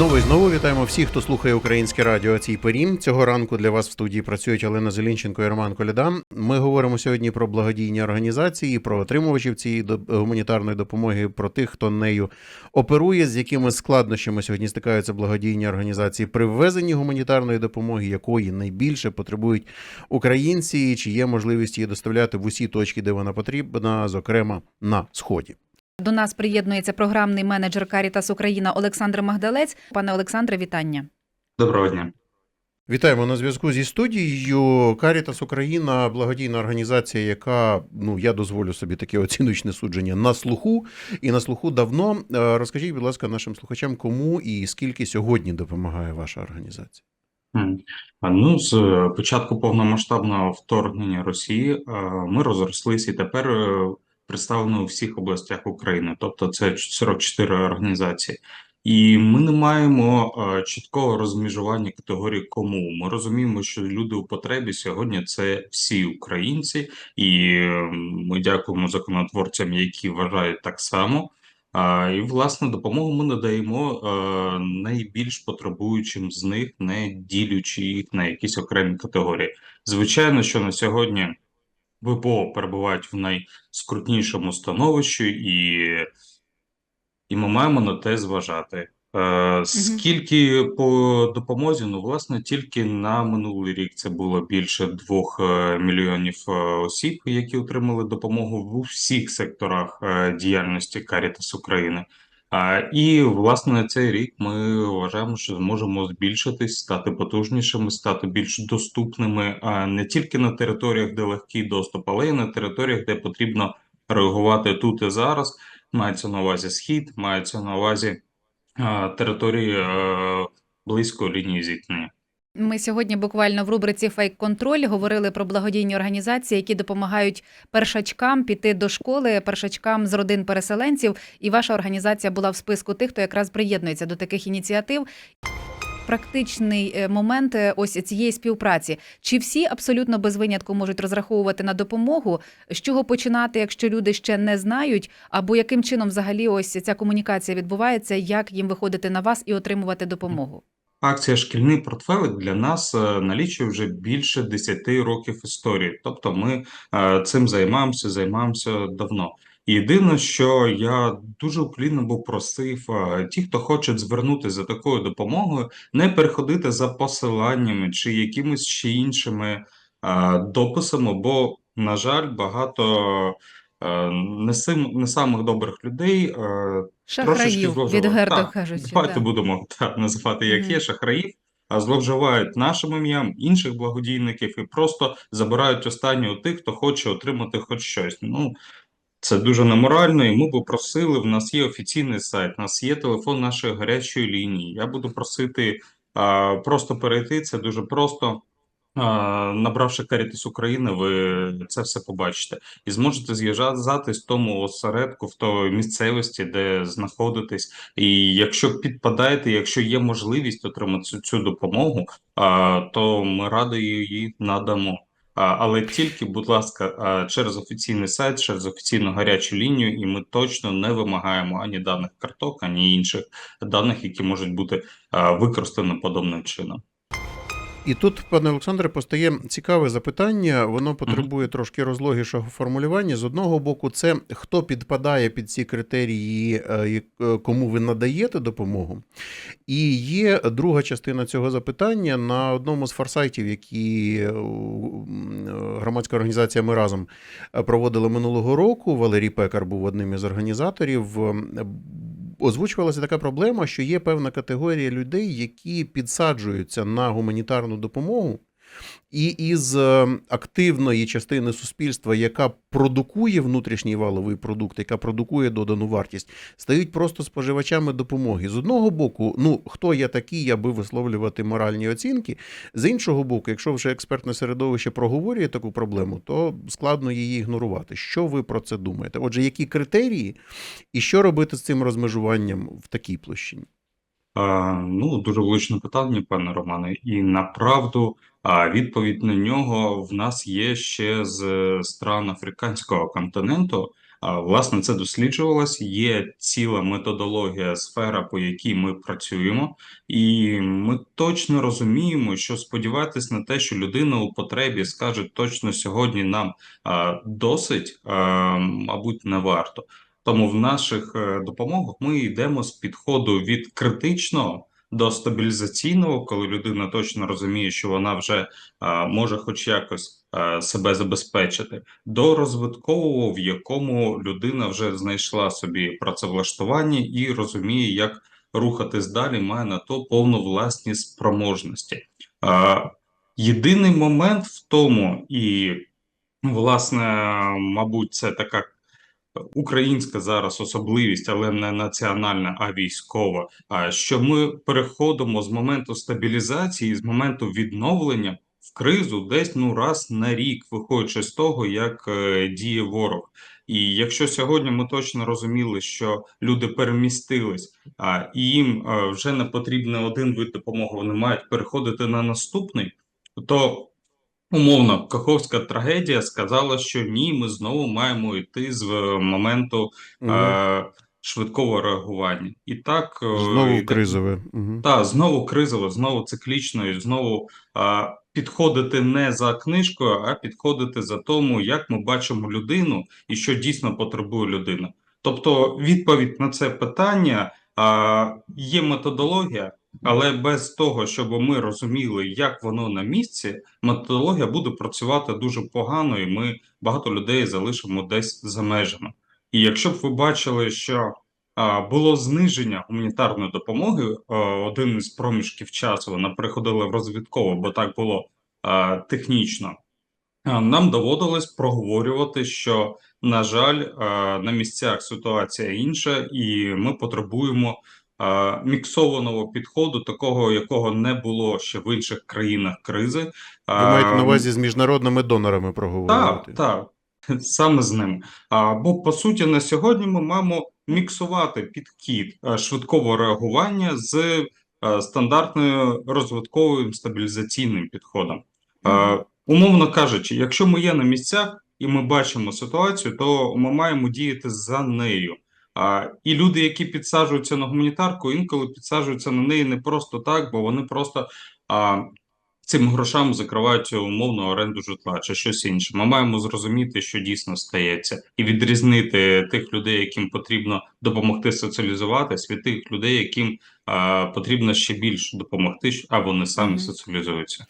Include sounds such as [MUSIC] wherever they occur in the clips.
Знову і знову вітаємо всіх, хто слухає українське радіо. Цій порі цього ранку для вас в студії працюють Олена Зелінченко і Роман Коляда. Ми говоримо сьогодні про благодійні організації, про отримувачів цієї гуманітарної допомоги, про тих, хто нею оперує, з якими складнощами сьогодні стикаються благодійні організації при ввезенні гуманітарної допомоги, якої найбільше потребують українці, і чи є можливість її доставляти в усі точки, де вона потрібна, зокрема на сході. До нас приєднується програмний менеджер Карітас Україна Олександр Магдалець. Пане Олександре, вітання. Доброго дня. Вітаємо на зв'язку зі студією. Карітас Україна, благодійна організація, яка ну я дозволю собі таке оціночне судження на слуху і на слуху давно. Е, Розкажіть, будь ласка, нашим слухачам, кому і скільки сьогодні допомагає ваша організація? А, Ну, з е, початку повномасштабного вторгнення Росії е, ми розрослися і тепер представлено у всіх областях України, тобто це 44 організації. І ми не маємо е, чіткого розмежування категорії кому. Ми розуміємо, що люди у потребі сьогодні це всі українці, і е, ми дякуємо законотворцям, які вважають так само. А, і власне допомогу ми надаємо е, найбільш потребуючим з них, не ділючи їх на якісь окремі категорії. Звичайно, що на сьогодні ВПО перебувають в найскрутнішому становищі, і, і ми маємо на те зважати. Е, скільки по допомозі? Ну, власне, тільки на минулий рік це було більше двох е, мільйонів е, осіб, які отримали допомогу в усіх секторах е, діяльності Карітас України. І власне цей рік ми вважаємо, що зможемо збільшитись, стати потужнішими, стати більш доступними не тільки на територіях, де легкий доступ, але й на територіях, де потрібно реагувати тут і зараз. Мається на увазі схід, мається на увазі території е, близько лінії зіткнення. Ми сьогодні буквально в рубриці Фейк контроль говорили про благодійні організації, які допомагають першачкам піти до школи, першачкам з родин переселенців. І ваша організація була в списку тих, хто якраз приєднується до таких ініціатив. Практичний е, момент е, ось цієї співпраці. Чи всі абсолютно без винятку можуть розраховувати на допомогу? З чого починати, якщо люди ще не знають, або яким чином взагалі ось ця комунікація відбувається, як їм виходити на вас і отримувати допомогу? Акція Шкільний портфелик для нас е, налічує вже більше 10 років історії. Тобто ми е, цим займаємося, займаємося давно. Єдине, що я дуже уклінно просив е, ті, хто хочуть звернутися за такою допомогою, не переходити за посиланнями чи якимись ще іншими дописами, бо, на жаль, багато не, самих добрих людей Шахраїв, відверто Так, кажучи. Давайте да. будемо так називати, як Мгм. є шахраїв, а зловживають нашим ім'ям, інших благодійників і просто забирають останнє у тих, хто хоче отримати хоч щось. Ну, це дуже неморально, і ми би просили. В нас є офіційний сайт, в нас є телефон нашої гарячої лінії. Я буду просити а, просто перейти. Це дуже просто. Набравши Карітас України, ви це все побачите і зможете зв'язатись в тому осередку, в той місцевості, де знаходитесь. І якщо підпадаєте, якщо є можливість отримати цю, цю допомогу, то ми раді її надамо. Але тільки, будь ласка, через офіційний сайт, через офіційну гарячу лінію, і ми точно не вимагаємо ані даних карток, ані інших даних, які можуть бути використані подобним чином. І тут, пане Олександре, постає цікаве запитання. Воно потребує трошки розлогішого формулювання. З одного боку, це хто підпадає під ці критерії, е, е, кому ви надаєте допомогу. І є друга частина цього запитання на одному з форсайтів, які е, громадська організація Ми разом проводили минулого року. Валерій Пекар був одним із організаторів. Озвучувалася така проблема, що є певна категорія людей, які підсаджуються на гуманітарну допомогу, і із е, активної частини суспільства, яка продукує внутрішній валовий продукт, яка продукує додану вартість, стають просто споживачами допомоги. З одного боку, ну хто я такий, аби висловлювати моральні оцінки. З іншого боку, якщо вже експертне середовище проговорює таку проблему, то складно її ігнорувати. Що ви про це думаєте? Отже, які критерії і що робити з цим розмежуванням в такій площині? А, Ну, дуже влучне питання, пане Романе, і направду а, відповідь на нього в нас є ще з стран африканського континенту, А, Власне, це досліджувалось. Є ціла методологія, сфера, по якій ми працюємо, і ми точно розуміємо, що сподіватись на те, що людина у потребі скаже точно сьогодні нам досить, мабуть, не варто. Тому в наших е, допомогах ми йдемо з підходу від критичного до стабілізаційного, коли людина точно розуміє, що вона вже а, може хоч якось а, себе забезпечити, до розвиткового, в якому людина вже знайшла собі працевлаштування і розуміє, як рухатись далі, має на то повну власні спроможності. А, єдиний момент в тому, і власне, мабуть, це така українська зараз особливість, але не національна, а військова. А що ми переходимо з моменту стабілізації, з моменту відновлення в кризу десь ну раз на рік, виходячи з того, як е, діє ворог. І якщо сьогодні ми точно розуміли, що люди перемістились, а і їм е, вже не потрібен один вид допомоги, вони мають переходити на наступний, то Умовно, Каховська трагедія сказала, що ні, ми знову маємо йти з е, моменту Мгм. е, швидкого реагування. І так е, Знову йде- кризове. Угу. та знову кризово, знову циклічно, і знову а, підходити не за книжкою, а підходити за тому, як ми бачимо людину і що дійсно потребує людина. Тобто, відповідь на це питання а, є методологія, але без того, щоб ми розуміли, як воно на місці, методологія буде працювати дуже погано, і ми багато людей залишимо десь за межами. І якщо б ви бачили, що було зниження гуманітарної допомоги. Один із проміжків часу вона переходила в розвідково, бо так було технічно. Нам доводилось проговорювати, що, на жаль, на місцях ситуація інша, і ми потребуємо міксованого підходу, такого, якого не було ще в інших країнах кризи. Ви маєте на увазі з міжнародними донорами проговорювати? так, так, [LAUGHS] саме з ним. А, бо по суті на сьогодні ми маємо міксувати підхід е, швидкого реагування з е, стандартною розвитковим стабілізаційним підходом. Е, Умовно кажучи, якщо ми є на місцях і ми бачимо ситуацію, то ми маємо діяти за нею. А, і люди, які підсаджуються на гуманітарку, інколи підсаджуються на неї не просто так, бо вони просто а, цими грошами закривають умовну оренду житла чи щось інше. Ми маємо зрозуміти, що дійсно стається, і відрізнити тих людей, яким потрібно допомогти соціалізуватись, від тих людей, яким а, потрібно ще більше допомогти, а вони самі соціалізуються.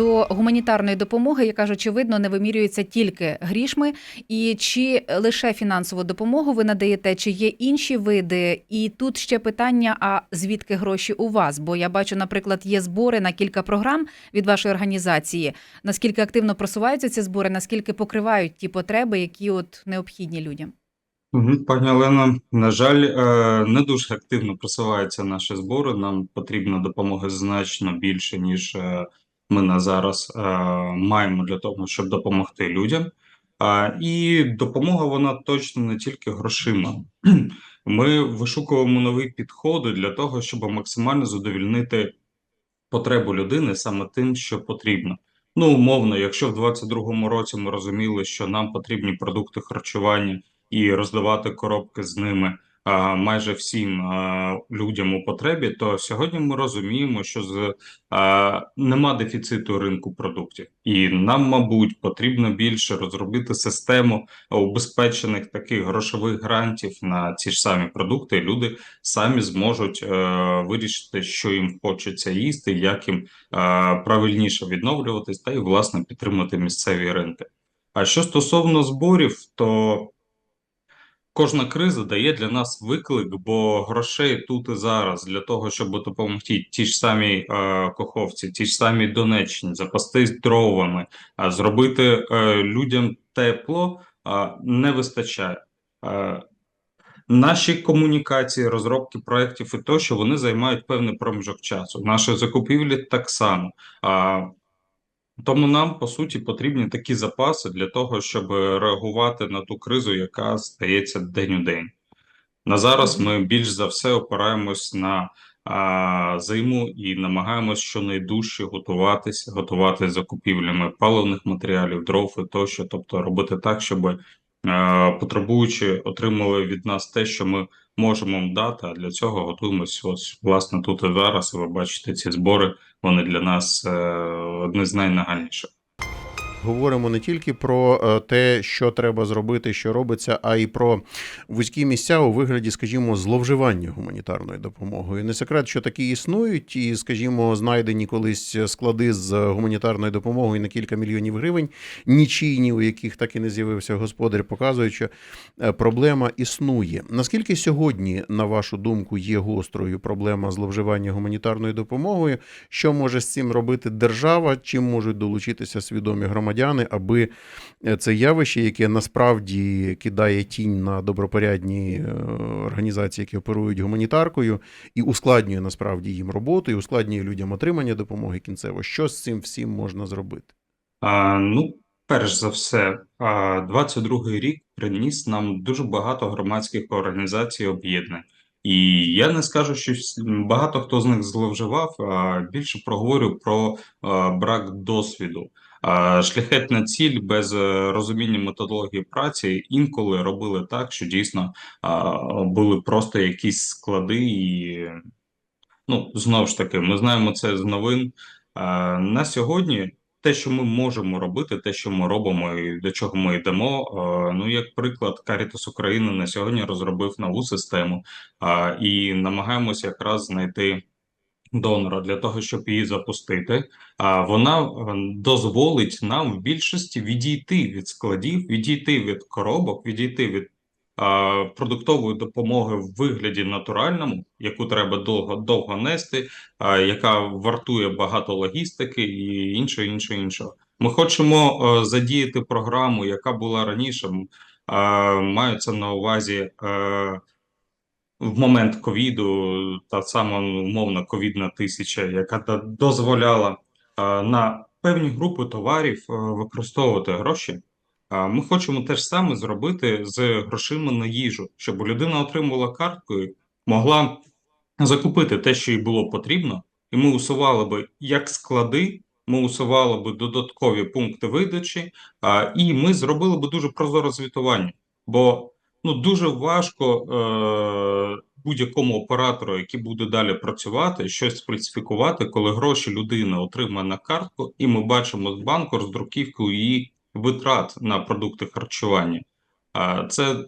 До гуманітарної допомоги, яка ж очевидно не вимірюється тільки грішми, і чи лише фінансову допомогу ви надаєте, чи є інші види? І тут ще питання: а звідки гроші у вас? Бо я бачу, наприклад, є збори на кілька програм від вашої організації. Наскільки активно просуваються ці збори, наскільки покривають ті потреби, які от необхідні людям? Пані Олено, на жаль, е, не дуже активно просуваються наші збори. Нам потрібна допомога значно більше, ніж е, ми на зараз е, маємо для того, щоб допомогти людям. І допомога вона точно не тільки грошима. [CLEARS THROAT] Ми вишукуємо нові підходи для того, щоб максимально задовільнити потребу людини саме тим, що потрібно. Ну, умовно, якщо в 22-му році ми розуміли, що нам потрібні продукти харчування і роздавати коробки з ними майже всім людям у потребі, то сьогодні ми розуміємо, що з нема дефіциту ринку продуктів, і нам, мабуть, потрібно більше розробити систему убезпечених таких грошових грантів на ці ж самі продукти. Люди самі зможуть е, вирішити, що їм хочеться їсти, як їм е, правильніше відновлюватись, та й власне підтримати місцеві ринки. А що стосовно зборів, то кожна криза дає для нас виклик, бо грошей тут і зараз для того, щоб допомогти ті ж самі е, Коховці, ті ж самі Донеччині, запастись дровами, а зробити е, людям тепло е, не вистачає. Е, Наші комунікації, розробки проєктів і тощо вони займають певний проміжок часу. Наші закупівлі так само. А, тому нам по суті потрібні такі запаси для того, щоб реагувати на ту кризу, яка стається день у день. На зараз ми більш за все опираємось на а, зиму і намагаємось щонайдужче готуватися, готувати закупівлями паливних матеріалів, дров і тощо, тобто робити так, щоб е, потребуючі отримали від нас те, що ми можемо дати. А для цього готуємося ось власне тут і зараз. Ви бачите ці збори. Вони для нас е, одні з найнагальніших. Говоримо не тільки про е, те, що треба зробити, що робиться, а й про вузькі місця у вигляді, скажімо, зловживання гуманітарною допомогою. Не секрет, що такі існують, і, скажімо, знайдені колись склади з гуманітарною допомогою на кілька мільйонів гривень, нічийні, у яких так і не з'явився господар, показують, що е, проблема існує. Наскільки сьогодні, на вашу думку, є гострою проблема зловживання гуманітарною допомогою? Що може з цим робити держава? Чим можуть долучитися свідомі громадяни, аби е, це явище, яке насправді кидає тінь на добропорядні е, організації, які оперують гуманітаркою, і ускладнює насправді їм роботу, і ускладнює людям отримання допомоги кінцево. Що з цим всім можна зробити? А, ну, перш за все, а, 22-й рік приніс нам дуже багато громадських організацій об'єднань. І я не скажу, що багато хто з них зловживав, а більше проговорю про брак досвіду. Шляхетна ціль без е, розуміння методології праці інколи робили так, що дійсно були просто якісь склади і Ну, знову ж таки, ми знаємо це з новин. На сьогодні те, що ми можемо робити, те, що ми робимо і до чого ми йдемо. ну, як приклад, Caritas України на сьогодні розробив нову систему і намагаємося якраз знайти донора для того, щоб її запустити. А вона е, дозволить нам в більшості відійти від складів, відійти від коробок, відійти від продуктової допомоги в вигляді натуральному, яку треба довго довго нести, яка вартує багато логістики і іншого, іншого, іншого. Ми хочемо е, задіяти програму, яка була раніше. Маються на увазі е, в момент ковіду, та сама умовна ковідна тисяча, яка дозволяла на певні групи товарів використовувати гроші. Ми хочемо те ж саме зробити з грошима на їжу, щоб людина отримувала картку і могла закупити те, що їй було потрібно, і ми усували би як склади, ми усували би додаткові пункти видачі, а, і ми зробили би дуже прозоре звітування. Бо ну дуже важко е, будь-якому оператору, який буде далі працювати, щось сфальсифікувати, коли гроші людина отримає на картку, і ми бачимо з банку роздруківку її витрат на продукти харчування. А це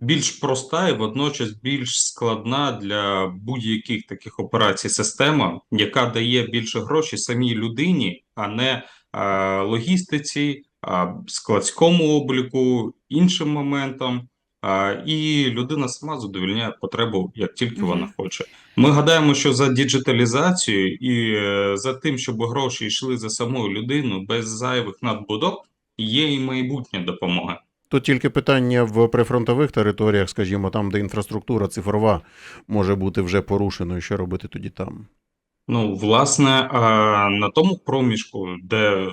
більш проста і водночас більш складна для будь-яких таких операцій система, яка дає більше грошей самій людині, а не е, логістиці, а, складському обліку, іншим моментам. І людина сама задовольняє потребу, як тільки Мгм. вона хоче. Ми гадаємо, що за діджиталізацією і е, за тим, щоб гроші йшли за самою людиною без зайвих надбудов, є і майбутня допомога. Тут тільки питання в прифронтових територіях, скажімо, там, де інфраструктура цифрова може бути вже порушеною. Що робити тоді там? Ну, власне, на тому проміжку, де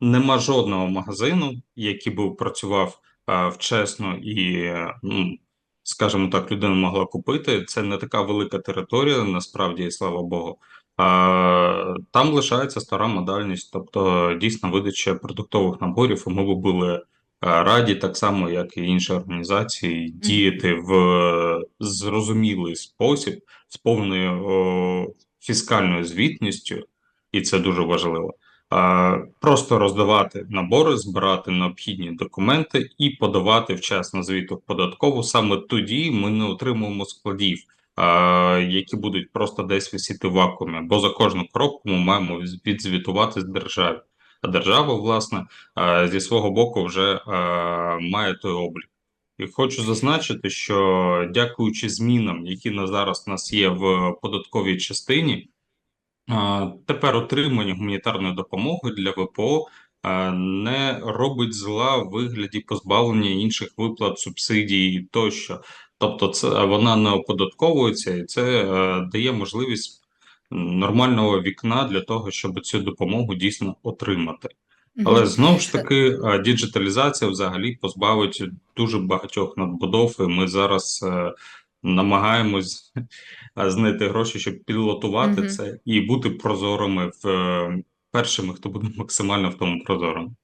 нема жодного магазину, який би працював вчасно і, е, ну, скажімо так, людина могла купити. Це не така велика територія, насправді, і слава Богу. А, там лишається стара модальність, тобто дійсно видача продуктових наборів, і ми би були раді, так само, як і інші організації, діяти в е, зрозумілий спосіб з повною о, фіскальною звітністю, і це дуже важливо. А, Просто роздавати набори, збирати необхідні документи і подавати вчасно звіту податкову. Саме тоді ми не отримуємо складів, які будуть просто десь висіти в вакуумі, бо за кожну коробку ми маємо відзвітувати з держави. А держава, власне, зі свого боку вже має той облік. І хочу зазначити, що дякуючи змінам, які на зараз у нас є в податковій частині, тепер отримання гуманітарної допомоги для ВПО не робить зла в вигляді позбавлення інших виплат, субсидій тощо. Тобто, це вона не оподатковується, і це е, дає можливість нормального вікна для того, щоб цю допомогу дійсно отримати. Але знову ж таки, е, діджиталізація взагалі позбавить дуже багатьох надбудов, і ми зараз е, намагаємось е, знайти гроші, щоб підлотувати Мгм. це і бути прозорими в е, першими, хто буде максимально в тому прозорим.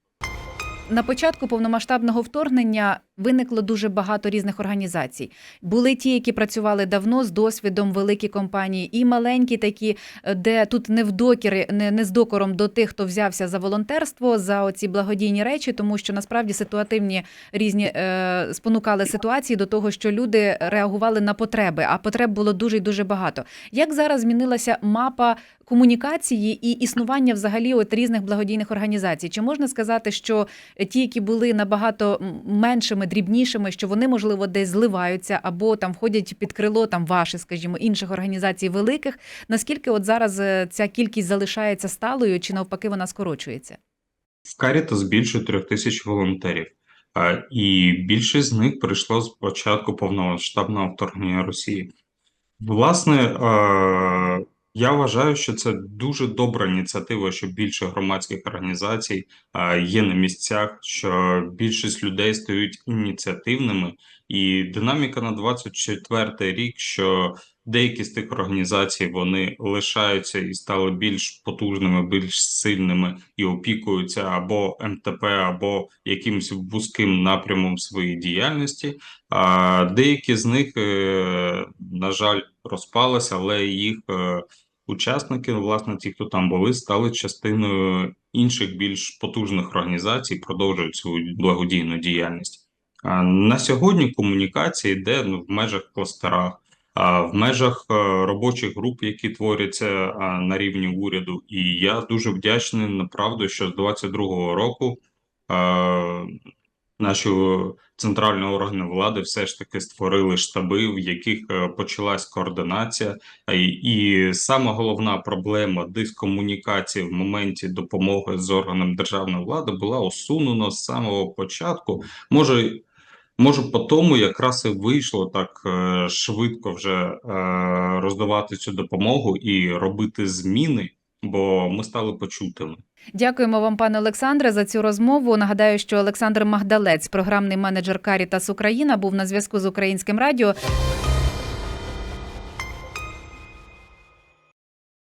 На початку повномасштабного вторгнення виникло дуже багато різних організацій. Були ті, які працювали давно з досвідом, великі компанії, і маленькі такі, е, де тут не в докіри, не, не з докором до тих, хто взявся за волонтерство, за оці благодійні речі, тому що насправді ситуативні різні е, спонукали ситуації до того, що люди реагували на потреби, а потреб було дуже і дуже багато. Як зараз змінилася мапа комунікації і існування взагалі от різних благодійних організацій? Чи можна сказати, що ті, які були набагато м, дрібнішими, що вони можливо десь зливаються або там входять під крило там ваше, скажімо, інших організацій великих? Наскільки от зараз е, ця кількість залишається сталою, чи навпаки вона скорочується? В Карітас більше трьох тисяч волонтерів, і більшість з них прийшло з початку повномасштабного вторгнення Росії. Власне, я вважаю, що це дуже добра ініціатива, що більше громадських організацій є на місцях, що більшість людей стають ініціативними, і динаміка на 24 рік, що деякі з тих організацій вони лишаються і стали більш потужними, більш сильними і опікуються або МТП, або якимось вузьким напрямом своєї діяльності. А деякі з них, е, на жаль, розпалися, але їх е, учасники, власне, ті, хто там були, стали частиною інших більш потужних організацій, продовжують свою благодійну діяльність. На сьогодні комунікація йде ну, в межах кластерах, а в межах е, робочих груп, які творяться на рівні уряду. І я дуже вдячний направду, що з 22-го року. Е, Наші центральні органи влади все ж таки створили штаби, в яких е, почалась координація, і, сама головна проблема дискомунікації в моменті допомоги з органами державної влади була усунена з самого початку. Може, може, по тому якраз і вийшло так е, швидко вже е, роздавати цю допомогу і робити зміни, бо ми стали почутими. Дякуємо вам, пане Олександре, за цю розмову. Нагадаю, що Олександр Магдалець, програмний менеджер Карітас Україна, був на зв'язку з українським радіо.